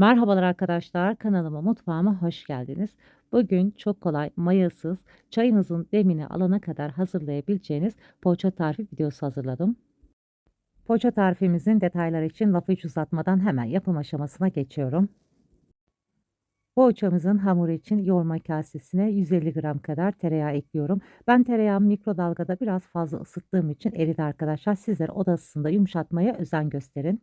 Merhabalar arkadaşlar, kanalıma, mutfağıma hoş geldiniz. Bugün çok kolay, mayasız, çayınızın demini alana kadar hazırlayabileceğiniz poğaça tarifi videosu hazırladım. Poğaça tarifimizin detayları için lafı hiç uzatmadan hemen yapım aşamasına geçiyorum. Poğaçamızın hamuru için yoğurma kasesine 150 gram kadar tereyağı ekliyorum. Ben tereyağımı mikrodalgada biraz fazla ısıttığım için eridi arkadaşlar. Sizler oda ısısında yumuşatmaya özen gösterin.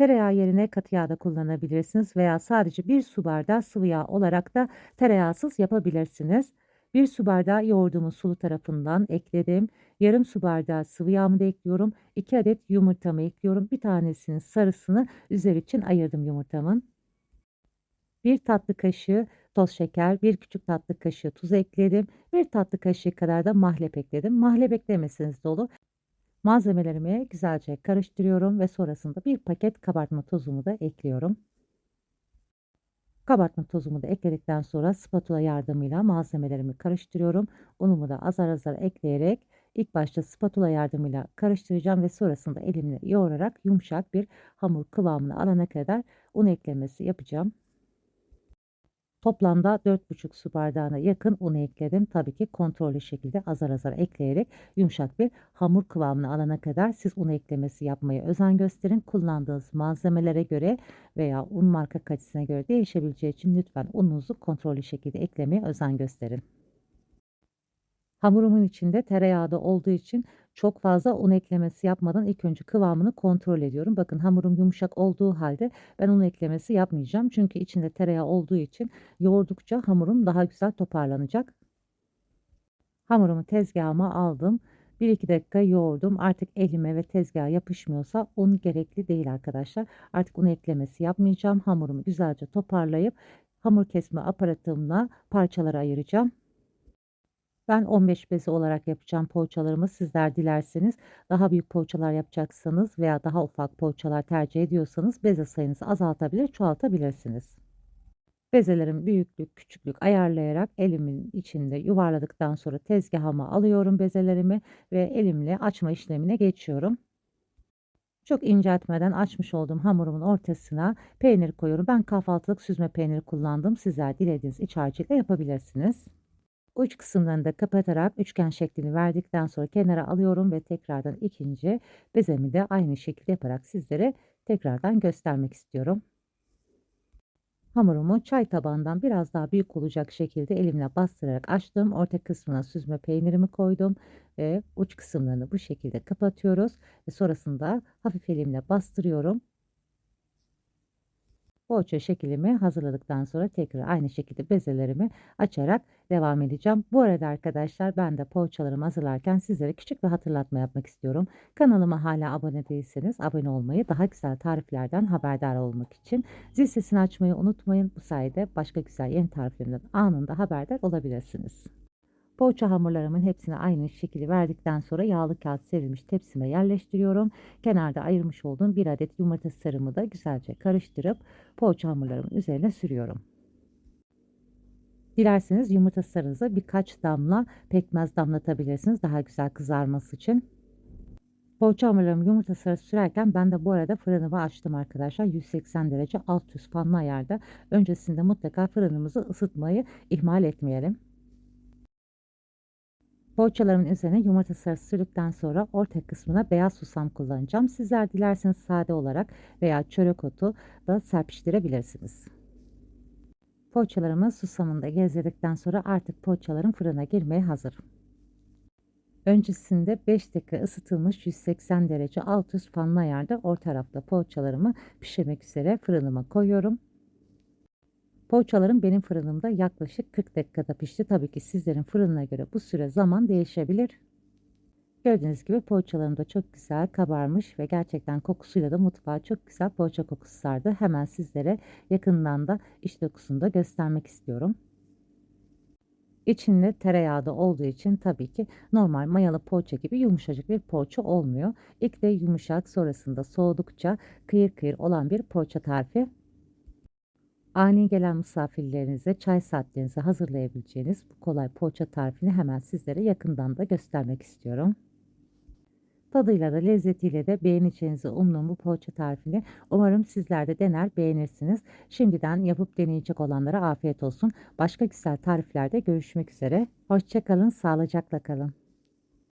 Tereyağı yerine katı yağ da kullanabilirsiniz veya sadece bir su bardağı sıvı yağ olarak da tereyağsız yapabilirsiniz. Bir su bardağı yoğurdumu sulu tarafından ekledim. Yarım su bardağı sıvı yağımı da ekliyorum. 2 adet yumurtamı ekliyorum. Bir tanesinin sarısını üzeri için ayırdım yumurtamın. Bir tatlı kaşığı toz şeker, bir küçük tatlı kaşığı tuz ekledim. Bir tatlı kaşığı kadar da mahlep ekledim. Mahlep eklemeseniz de olur. Malzemelerimi güzelce karıştırıyorum ve sonrasında bir paket kabartma tozumu da ekliyorum. Kabartma tozumu da ekledikten sonra spatula yardımıyla malzemelerimi karıştırıyorum. Unumu da azar azar ekleyerek ilk başta spatula yardımıyla karıştıracağım ve sonrasında elimle yoğurarak yumuşak bir hamur kıvamını alana kadar un eklemesi yapacağım. Toplamda 4,5 su bardağına yakın un ekledim. Tabii ki kontrollü şekilde azar azar ekleyerek yumuşak bir hamur kıvamını alana kadar siz un eklemesi yapmaya özen gösterin. Kullandığınız malzemelere göre veya un marka kalitesine göre değişebileceği için lütfen ununuzu kontrollü şekilde eklemeye özen gösterin. Hamurumun içinde tereyağı da olduğu için çok fazla un eklemesi yapmadan ilk önce kıvamını kontrol ediyorum. Bakın hamurum yumuşak olduğu halde ben un eklemesi yapmayacağım. Çünkü içinde tereyağı olduğu için yoğurdukça hamurum daha güzel toparlanacak. Hamurumu tezgahıma aldım. 1-2 dakika yoğurdum. Artık elime ve tezgaha yapışmıyorsa un gerekli değil arkadaşlar. Artık un eklemesi yapmayacağım. Hamurumu güzelce toparlayıp hamur kesme aparatımla parçalara ayıracağım. Ben 15 bezi olarak yapacağım poğaçalarımı. Sizler dilerseniz daha büyük poğaçalar yapacaksanız veya daha ufak poğaçalar tercih ediyorsanız beze sayınızı azaltabilir, çoğaltabilirsiniz. Bezelerin büyüklük, küçüklük ayarlayarak elimin içinde yuvarladıktan sonra tezgahıma alıyorum bezelerimi ve elimle açma işlemine geçiyorum. Çok inceltmeden açmış olduğum hamurumun ortasına peynir koyuyorum. Ben kahvaltılık süzme peyniri kullandım. Sizler dilediğiniz iç harcıyla yapabilirsiniz. Uç kısımlarını da kapatarak üçgen şeklini verdikten sonra kenara alıyorum ve tekrardan ikinci bezemi de aynı şekilde yaparak sizlere tekrardan göstermek istiyorum. Hamurumu çay tabağından biraz daha büyük olacak şekilde elimle bastırarak açtım. Orta kısmına süzme peynirimi koydum ve uç kısımlarını bu şekilde kapatıyoruz ve sonrasında hafif elimle bastırıyorum. Poğaça şeklimi hazırladıktan sonra tekrar aynı şekilde bezelerimi açarak devam edeceğim. Bu arada arkadaşlar ben de poğaçalarımı hazırlarken sizlere küçük bir hatırlatma yapmak istiyorum. Kanalıma hala abone değilseniz abone olmayı daha güzel tariflerden haberdar olmak için zil sesini açmayı unutmayın. Bu sayede başka güzel yeni tariflerimden anında haberdar olabilirsiniz. Poğaça hamurlarımın hepsine aynı şekilde verdikten sonra yağlı kağıt serilmiş tepsime yerleştiriyorum. Kenarda ayırmış olduğum bir adet yumurta sarımı da güzelce karıştırıp poğaça hamurlarımın üzerine sürüyorum. Dilerseniz yumurta sarınıza birkaç damla pekmez damlatabilirsiniz daha güzel kızarması için. Poğaça hamurlarımı yumurta sarısı sürerken ben de bu arada fırınımı açtım arkadaşlar. 180 derece alt üst fanlı ayarda. Öncesinde mutlaka fırınımızı ısıtmayı ihmal etmeyelim. Poğaçalarımın üzerine yumurta sarısı sürdükten sonra orta kısmına beyaz susam kullanacağım. Sizler dilerseniz sade olarak veya çörek otu da serpiştirebilirsiniz. Poğaçalarımı susamında gezdirdikten sonra artık poğaçalarım fırına girmeye hazır. Öncesinde 5 dakika ısıtılmış 180 derece alt üst fanlı ayarda orta tarafta poğaçalarımı pişirmek üzere fırınıma koyuyorum. Poğaçalarım benim fırınımda yaklaşık 40 dakikada pişti. Tabii ki sizlerin fırınına göre bu süre zaman değişebilir. Gördüğünüz gibi poğaçalarım da çok güzel kabarmış ve gerçekten kokusuyla da mutfağa çok güzel poğaça kokusu sardı. Hemen sizlere yakından da iç dokusunu da göstermek istiyorum. İçinde tereyağı da olduğu için tabii ki normal mayalı poğaça gibi yumuşacık bir poğaça olmuyor. İlk de yumuşak sonrasında soğudukça kıyır kıyır olan bir poğaça tarifi Ani gelen misafirlerinize çay saatlerinizi hazırlayabileceğiniz bu kolay poğaça tarifini hemen sizlere yakından da göstermek istiyorum. Tadıyla da lezzetiyle de beğeneceğinizi umduğum bu poğaça tarifini umarım sizler de dener beğenirsiniz. Şimdiden yapıp deneyecek olanlara afiyet olsun. Başka güzel tariflerde görüşmek üzere. Hoşça kalın, sağlıcakla kalın.